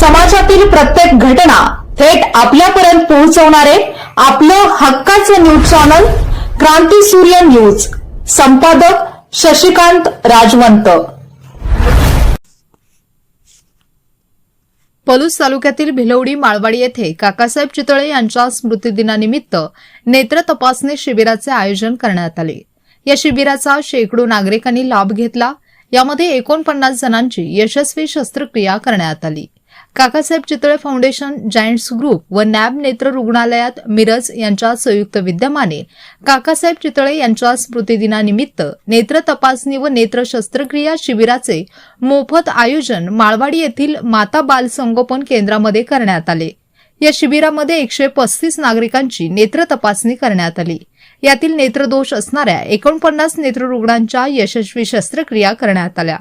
समाजातील प्रत्येक घटना थेट आपल्यापर्यंत पोहोचवणारे आपलं हक्काचं न्यूज चॅनल क्रांती सूर्य न्यूज. संपादक शशिकांत राजवंत. पलूस तालुक्यातील भिलवडी माळवाडी येथे काकासाहेब चितळे यांच्या स्मृतिदिनानिमित्त नेत्र तपासणी शिबिराचे आयोजन करण्यात आले. या शिबिराचा शेकडो नागरिकांनी लाभ घेतला. यामध्ये एकोणपन्नास जणांची यशस्वी शस्त्रक्रिया करण्यात आली. Kakasaheb Chitale foundation giants group व नॅब नेत्र रुग्णालयात मिरज यांच्या संयुक्त विद्यमाने काकासाहेब चितळे यांच्या स्मृतिदिनानिमित्त नेत्र तपासणी व नेत्र शस्त्रक्रिया शिबिराचे मोफत आयोजन माळवाडी येथील माता बाल संगोपन केंद्रामध्ये करण्यात आले. या शिबिरामध्ये एकशे पस्तीस नागरिकांची नेत्र तपासणी करण्यात आली. यातील नेत्रदोष असणाऱ्या एकोणपन्नास नेत्ररुग्णांच्या यशस्वी शस्त्रक्रिया करण्यात आल्या.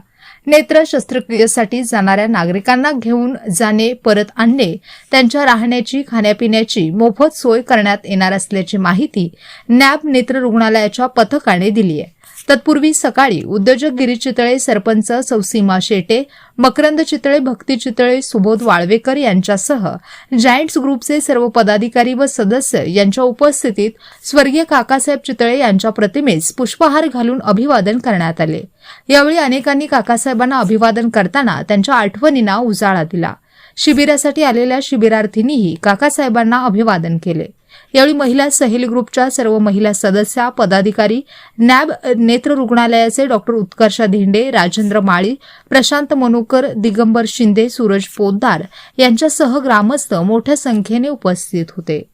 नेत्र शस्त्रक्रियेसाठी जाणाऱ्या नागरिकांना घेऊन जाणे परत आणणे त्यांच्या राहण्याची खाण्यापिण्याची मोफत सोय करण्यात येणार असल्याची माहिती नॅब नेत्र रुग्णालयाच्या पथकाने दिली आहे तत्पूर्वी सकाळी उद्योजक गिरी चितळे सरपंच सौसीमा शेटे मकरंद चितळे भक्ती चितळे सुबोध वाळवेकर यांच्यासह जायंट्स ग्रुपचे सर्व पदाधिकारी व सदस्य यांच्या उपस्थितीत स्वर्गीय काकासाहेब चितळे यांच्या प्रतिमेस पुष्पहार घालून अभिवादन करण्यात आले. यावेळी अनेकांनी काकासाहेबांना अभिवादन करताना त्यांच्या आठवणींना उजाळा दिला. शिबिरासाठी आलेल्या शिबिरार्थींनीही काकासाहेबांना अभिवादन केले. यावेळी महिला सहेल ग्रुपच्या सर्व महिला सदस्या पदाधिकारी नॅब नेत्र रुग्णालयाचे डॉक्टर उत्कर्षा धेंडे राजेंद्र माळी प्रशांत मनोकर दिगंबर शिंदे सूरज पोद्दार यांच्यासह ग्रामस्थ मोठ्या संख्येने उपस्थित होते.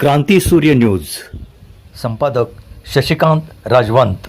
क्रांती सूर्य न्यूज. संपादक शशिकांत राजवंत.